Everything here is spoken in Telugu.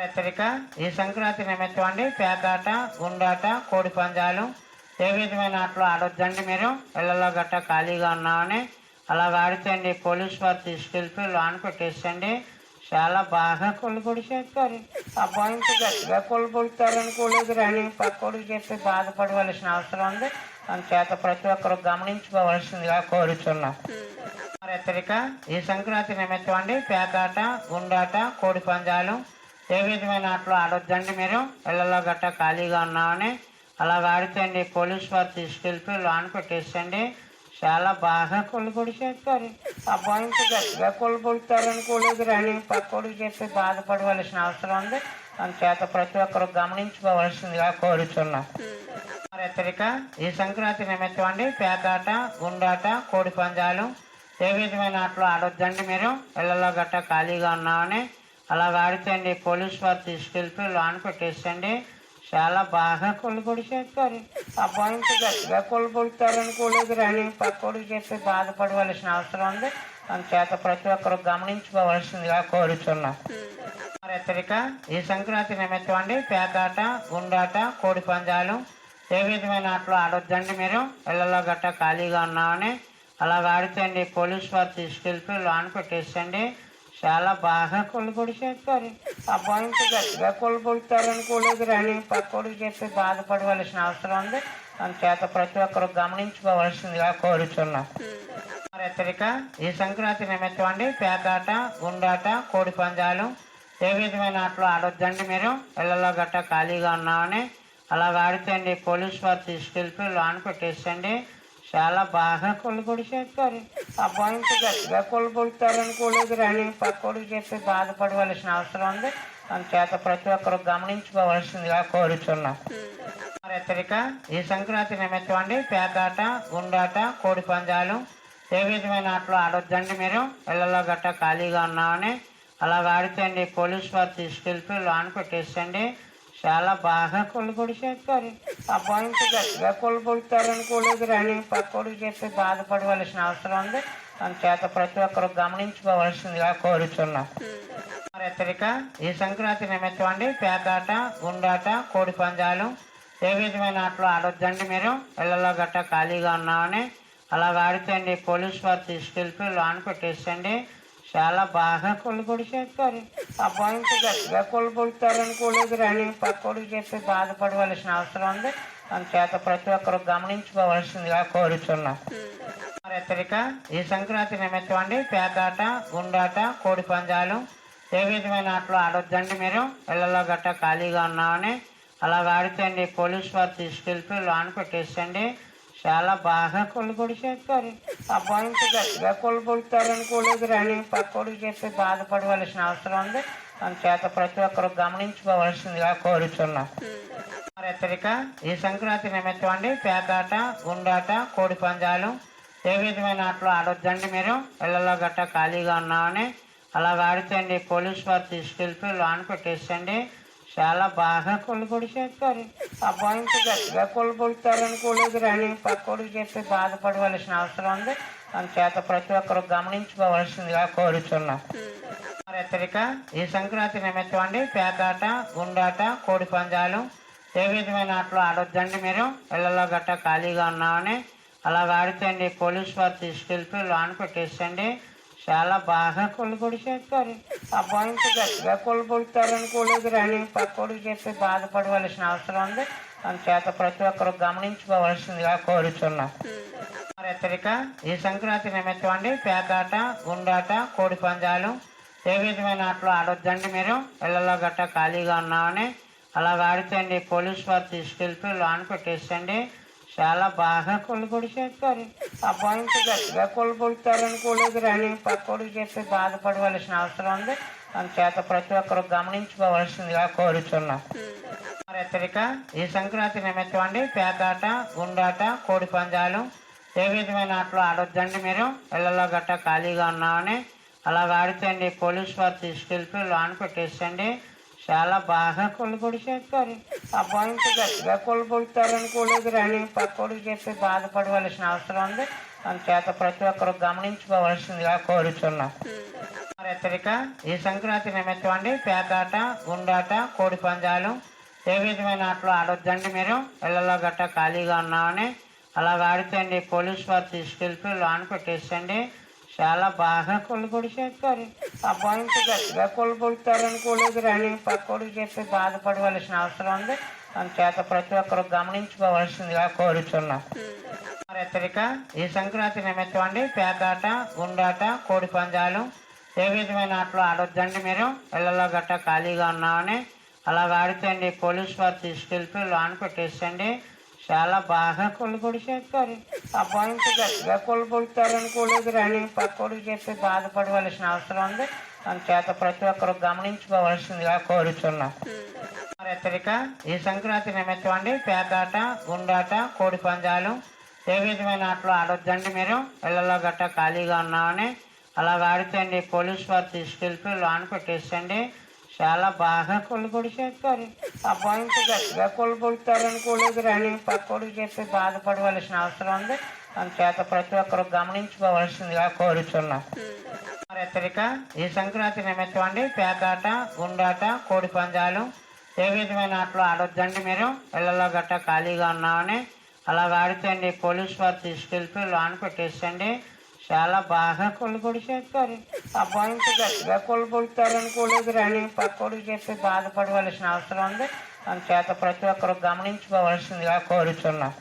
హెచ్చరిక ఈ సంక్రాంతి నిమిత్తం అండి పేకాట గుండాట కోడి పందాలు. ఏ విధమైన ఆటలు ఆడొద్దండి మీరు? ఇళ్ళలో గట్ట ఖాళీగా ఉన్నామని అలాగ ఆడితే అండి పోలీస్ వారు తీసుకెళ్ళిపోయి లోన్ పెట్టేసండి చాలా బాగా కొలు పొడి చేస్తారు అబ్బాయికి గట్టిగా కొలు పొడుతారు అనుకోలేదు రాని పక్కోడికి చెప్పి బాధపడవలసిన అవసరం ఉంది. చేత ప్రతి ఒక్కరు గమనించుకోవాల్సిందిగా కోరుచున్నాం. హెచ్చరిక ఈ సంక్రాంతి నిమిత్తం అండి పేకాట గుండాట కోడి పందాలు. ఏ విధమైన ఆటలు ఆడొద్దండి మీరు. ఇళ్ళలో గట్ట ఖాళీగా ఉన్నామని అలాగ ఆడితే అండి పోలీస్ వారు తీసుకెళ్ళిపోయి లోన్ పెట్టేసండి చాలా బాగా కొలు పొడి చేస్తారు అబ్బాయికి గట్టిగా కొలు పొడుతారు అనుకోలేదు రాని పక్కోడికి చెప్పి బాధపడవలసిన అవసరం ఉంది. చేత ప్రతి ఒక్కరు గమనించుకోవాల్సిందిగా కోరుచున్నాం. మరి హెచ్చరిక ఈ సంక్రాంతి నిమిత్తం అండి పేకాట గుండాట కోడి పందాలు ఏ విధమైన ఆటలు ఆడొద్దండి మీరు. ఇళ్ళలో గట్ట ఖాళీగా ఉన్నామని అలా ఆడితే అండి పోలీస్ వారు తీసుకెళ్ళిపోయి లోన్ పెట్టేసండి చాలా బాగా కొలు పొడి చేస్తారు అబ్బాయికి గట్టిగా కొలు పొడుతారు అనుకోలేదు రాని పక్కోడికి చెప్పి బాధపడవలసిన అవసరం ఉంది. అందుచేత ప్రతి ఒక్కరు గమనించుకోవాల్సిందిగా కోరుతున్నాం మరి హెచ్చరిక ఈ సంక్రాంతి నిమిత్తం అండి పేకాట గుండాట కోడి పందాలు. ఏ విధమైన ఆటలు ఆడొద్దండి మీరు? ఇళ్ళలో గట్ట ఖాళీగా ఉన్నామని. అలా ఆడితే అండి పోలీస్ వారు తీసుకెళ్ళిపోయి లోన్ పెట్టేసండి చాలా బాగా కొలు పొడి చేస్తారు అబ్బాయికి గట్టిగా కొలు పొడుతారు అనుకోలేదు రాని పక్కోడికి చెప్పి బాధపడవలసిన అవసరం ఉంది. చేత ప్రతి ఒక్కరు గమనించుకోవాల్సిందిగా కోరుచున్నాం. మరి హెచ్చరిక ఈ సంక్రాంతి నిమిత్తం అండి పేకాట గుండాట కోడి పందాలు. ఏ విధమైన ఆటలు ఆడొద్దండి మీరు? ఇళ్ళలో గట్ట ఖాళీగా ఉన్నామని. అలా ఆడితే అండి పోలీస్ వారు తీసుకెళ్ళిపోయి లోన్ పెట్టేసండి చాలా బాగా కొలు పొడి చేస్తారు అబ్బాయికి గట్టిగా కొలు పొడుతారు అనుకోలేదు రాని పక్కోడికి చెప్పి బాధపడవలసిన అవసరం ఉంది. చేత ప్రతి ఒక్కరు గమనించుకోవాల్సిందిగా కోరుచున్నాం. మరి హెచ్చరిక ఈ సంక్రాంతి నిమిత్తం అండి పేకాట గుండాట కోడి పందాలు. ఏ విధమైన ఆటలు ఆడొద్దండి మీరు? ఇళ్ళలో గట్ట ఖాళీగా ఉన్నామని. అలాగ ఆడితే అండి పోలీస్ వారు తీసుకెళ్ళిపోయి లోన్ పెట్టేసండి చాలా బాగా కొలు పొడి చేస్తారు అబ్బాయికి గట్టిగా కొలు పొడుతారు అనుకోలేదు రాని పక్కోడికి చెప్పి బాధపడవలసిన అవసరం ఉంది. చేత ప్రతి ఒక్కరు గమనించుకోవాల్సిందిగా కోరుచున్నాం. మరి హెచ్చరిక ఈ సంక్రాంతి నిమిత్తం అండి పేకాట గుండాట కోడి పందాలు. ఏ విధమైన ఆటలు ఆడొద్దండి మీరు? ఇళ్ళలో గట్ట ఖాళీగా ఉన్నామని. అలాగ ఆడితే అండి పోలీస్ వారు తీసుకెళ్ళిపోయి లోన్ పెట్టేసండి చాలా బాగా కొలు పొడి చేస్తారు అబ్బాయికి గట్టిగా కొలు పొడుతారు అనుకోలేదు రాని పక్కోడికి చెప్పి బాధపడవలసిన అవసరం ఉంది. చేత ప్రతి ఒక్కరు గమనించుకోవాల్సిందిగా కోరుచున్నాం. మరెత్తరిక ఈ సంక్రాంతి నిమిత్తం అండి పేకాట గుండాట కోడి పందాలు. ఏ విధమైన ఆటలు ఆడొద్దండి మీరు? ఇళ్ళలో గట్ట ఖాళీగా ఉన్నామని. అలాగ ఆడితే అండి పోలీస్ వారు తీసుకెళ్ళిపోయి లోన్ పెట్టేసండి చాలా బాగా కొలు పొడి చేస్తారు అబ్బాయికి గట్టిగా కొలు పొడుతారు అనుకోలేదు రాని పక్కోడికి చెప్పి బాధపడవలసిన అవసరం ఉంది. చేత ప్రతి ఒక్కరు గమనించుకోవాల్సిందిగా కోరుచున్నాం. మరి హెచ్చరిక ఈ సంక్రాంతి నిమిత్తం అండి పేకాట గుండాట కోడి పందాలు. ఏ విధమైన ఆటలు ఆడొద్దండి మీరు? ఇళ్ళలో గట్ట ఖాళీగా ఉన్నామని. అలా ఆడితే అండి పోలీస్ వారు తీసుకెళ్ళిపోయి లోన్ పెట్టేసండి చాలా బాగా కొలు పొడి చేస్తారు అబ్బాయికి గట్టిగా కొలు పొడుతారు అనుకోలేదు రాని పక్కోడికి చెప్పి బాధపడవలసిన అవసరం ఉంది. చేత ప్రతి ఒక్కరు గమనించుకోవాల్సిందిగా కోరుచున్నాం. మరి హెచ్చరిక ఈ సంక్రాంతి నిమిత్తం అండి పేకాట గుండాట కోడి పందాలు. ఏ విధమైన ఆటలు ఆడొద్దండి మీరు. ఇళ్ళలో గట్ట ఖాళీగా ఉన్నామని అలా ఆడితే అండి పోలీస్ వారు తీసుకెళ్ళిపోయి లోన్ పెట్టేసండి చాలా బాగా కొలు పొడి చేస్తారు అబ్బాయికి గట్టిగా కొలు పొడుతారు అనుకోలేదు రాని పక్కోడికి చెప్పి బాధపడవలసిన అవసరం ఉంది. చేత ప్రతి ఒక్కరు గమనించుకోవాల్సిందిగా కోరుచున్నాం. మరి హెచ్చరిక ఈ సంక్రాంతి నిమిత్తం అండి పేకాట గుండాట కోడి పందాలు. ఏ విధమైన ఆటలు ఆడొద్దండి మీరు? ఇళ్ళలో గట్ట ఖాళీగా ఉన్నామని. అలా ఆడితే అండి పోలీస్ వారు తీసుకెళ్ళిపోయి లోన్ పెట్టేసండి చాలా బాగా కొలు పొడి చేస్తారు. అబ్బాయికి గట్టిగా కొలు పొడుతారు అనుకోలేదు రాని పక్కోడు చెప్పి బాధపడవలసిన అవసరం ఉంది. అందుచేత ప్రతి ఒక్కరు గమనించుకోవాల్సిందిగా కోరుచున్నాం. మరి హెచ్చరిక ఈ సంక్రాంతి నిమిత్తం అండి పేకాట గుండాట కోడి పందాలు. ఏ విధమైన ఆటలు ఆడొద్దండి మీరు. ఇళ్ళలో గట్ట ఖాళీగా ఉన్నామని. అలా ఆడితే అండి పోలీస్ వారు తీసుకెళ్ళిపోయి లోన్ పెట్టేసండి చాలా బాగా కొలు పొడి చేస్తారు. అబ్బాయికి గట్టిగా కొలు పొడుతారు అనుకోలేదు రాని పక్కోడు చెప్పి బాధపడవలసిన అవసరం ఉంది. అందుచేత ప్రతి ఒక్కరు గమనించుకోవాల్సిందిగా కోరుచున్నాం. మరి హెచ్చరిక ఈ సంక్రాంతి నిమిత్తం అండి పేకాట గుండాట కోడి పందాలు. ఏ విధమైన ఆటలు ఆడొద్దండి మీరు. ఇళ్ళలో గట్ట ఖాళీగా ఉన్నామని. అలా ఆడితే అండి పోలీస్ వారు తీసుకెళ్ళి లోన్ పెట్టేసండి చాలా బాగా కొలు పొడి చేస్తారు. అబ్బాయి గట్టిగా కొలు పొడుతారు అనుకోలేదు రాని పక్కోడికి చెప్పి బాధపడవలసిన అవసరం ఉంది. అందుచేత ప్రతి ఒక్కరు గమనించుకోవాల్సిందిగా కోరుచున్నాం. హెచ్చరిక ఈ సంక్రాంతి నిమిత్తం అండి పేకాట గుండాట కోడి పందాలు. ఏ విధమైన ఆటలు ఆడొద్దండి మీరు. ఇళ్ళలో గట్ట ఖాళీగా ఉన్నామని. అలా ఆడితే అండి పోలీస్ వారు తీసుకెళ్ళి లోన్ పెట్టేసండి చాలా బాగా కొలు పొడి చేస్తారు. అబ్బాయికి గట్టిగా కొలు పొడుతారు అనుకోలేదు రాని పక్కోడికి చెప్పి బాధపడవలసిన అవసరం ఉంది. అందుచేత ప్రతి ఒక్కరు గమనించుకోవాల్సిందిగా కోరుతున్నాం హెచ్చరిక ఈ సంక్రాంతి నిమిత్తం అండి పేకాట గుండాట కోడి పందాలు. ఏ విధమైన ఆటలు ఆడొద్దండి మీరు? ఇళ్ళలో గట్ట ఖాళీగా ఉన్నామని. అలా ఆడితే అండి పోలీస్ వారు తీసుకెళ్ళి లోన్ పెట్టేసండి చాలా బాగా కొలు పొడి చేస్తారు అబ్బాయి గట్టిగా కొలు పొడుతారు అనుకోలేదు రాని పక్కోడికి చెప్పి బాధపడవలసిన అవసరం ఉంది. అందుచేత ప్రతి ఒక్కరు గమనించుకోవాల్సిందిగా కోరుతున్నాం హెచ్చరిక ఈ సంక్రాంతి నిమిత్తం అండి పేకాట గుండాట కోడి పందాలు ఏ విధమైన ఆటలు ఆడొద్దండి మీరు. ఇళ్ళలో గట్ట ఖాళీగా ఉన్నామని అలా ఆడితే అండి పోలీస్ వారు తీసుకెళ్ళి లోన్ పెట్టేసండి చాలా బాగా కొలు పొడి చేస్తారు అబ్బాయికి గట్టిగా కొలు పొడుతారు అనుకోలేదు రాని పక్కోడు చెప్పి బాధపడవలసిన అవసరం ఉంది. అందుచేత ప్రతి ఒక్కరు గమనించుకోవాల్సిందిగా కోరుతున్నాం